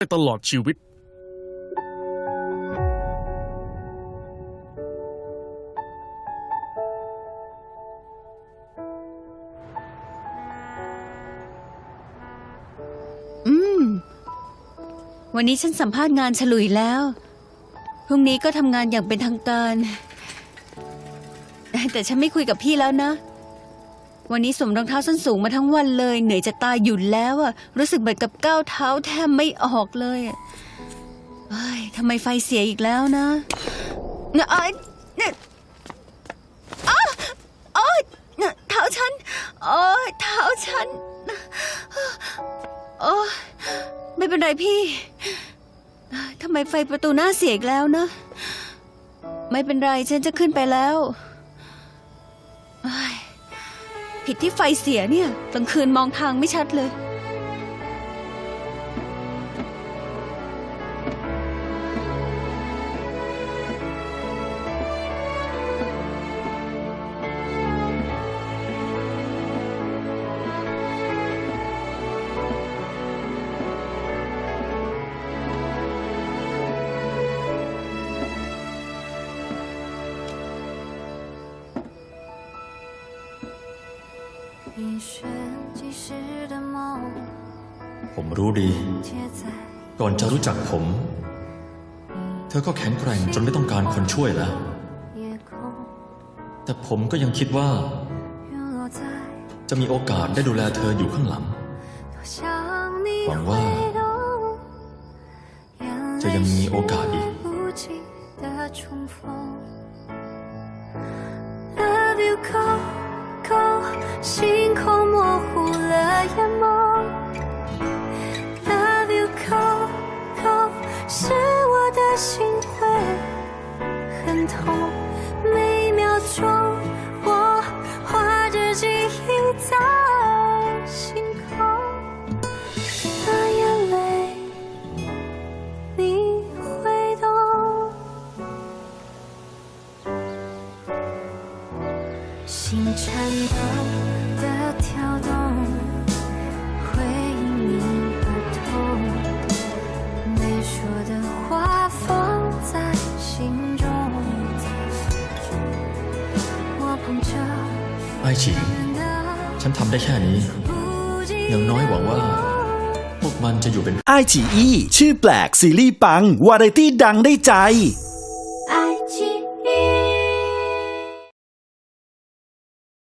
ได้ตลอดชีวิต อืม วันนี้ฉันสัมภาษณ์งานฉลุยแล้ว พรุ่งนี้ก็ทำงานอย่างเป็นทางการ แต่ฉันไม่คุยกับพี่แล้วนะ วันนี้สวมรองเท้าส้นสูงมาทั้งวันเลย เหนื่อยจะตายอยู่แล้วอะรู้สึกเหมือนกับก้าวเท้าแทบไม่ออกเลยอะเฮ้ยทำไมไฟเสียอีกแล้วนะเนี่ยเอ้ยเนี่ยอ้าวโอ๊ยเนี่ยเท้าฉันโอ๊ยเท้าฉันโอ้ไม่เป็นไรพี่ทำไมไฟประตูหน้าเสียอีกแล้วนะ ไม่เป็นไรฉันจะขึ้นไปแล้วเอ้ย ผิดที่ไฟเสียเนี่ยกลางคืนมองทางไม่ชัดเลย ผมรู้ดี ก่อนจะรู้จักผม เธอก็แข็งแกร่งจนไม่ต้องการคนช่วยแล้ว แต่ผมก็ยังคิดว่า จะมีโอกาสได้ดูแลเธออยู่ข้างหลัง หวังว่า จะยังมีโอกาสอีก 星空模糊了眼眸。Love you Coco，是我的心会很痛。每秒钟，我画着记忆在心颤抖的跳动，回应你而痛。没说的话放在心中，我捧着 ไอ้ฉิง 人的 ฉันทำได้แค่นี้ 不羁 อย่างน้อยหวังว่า พวกมันจะอยู่เป็น ไอฉีอีชื่อแปลกซีรีส์ปัง วาไรตี้ดังได้ใจ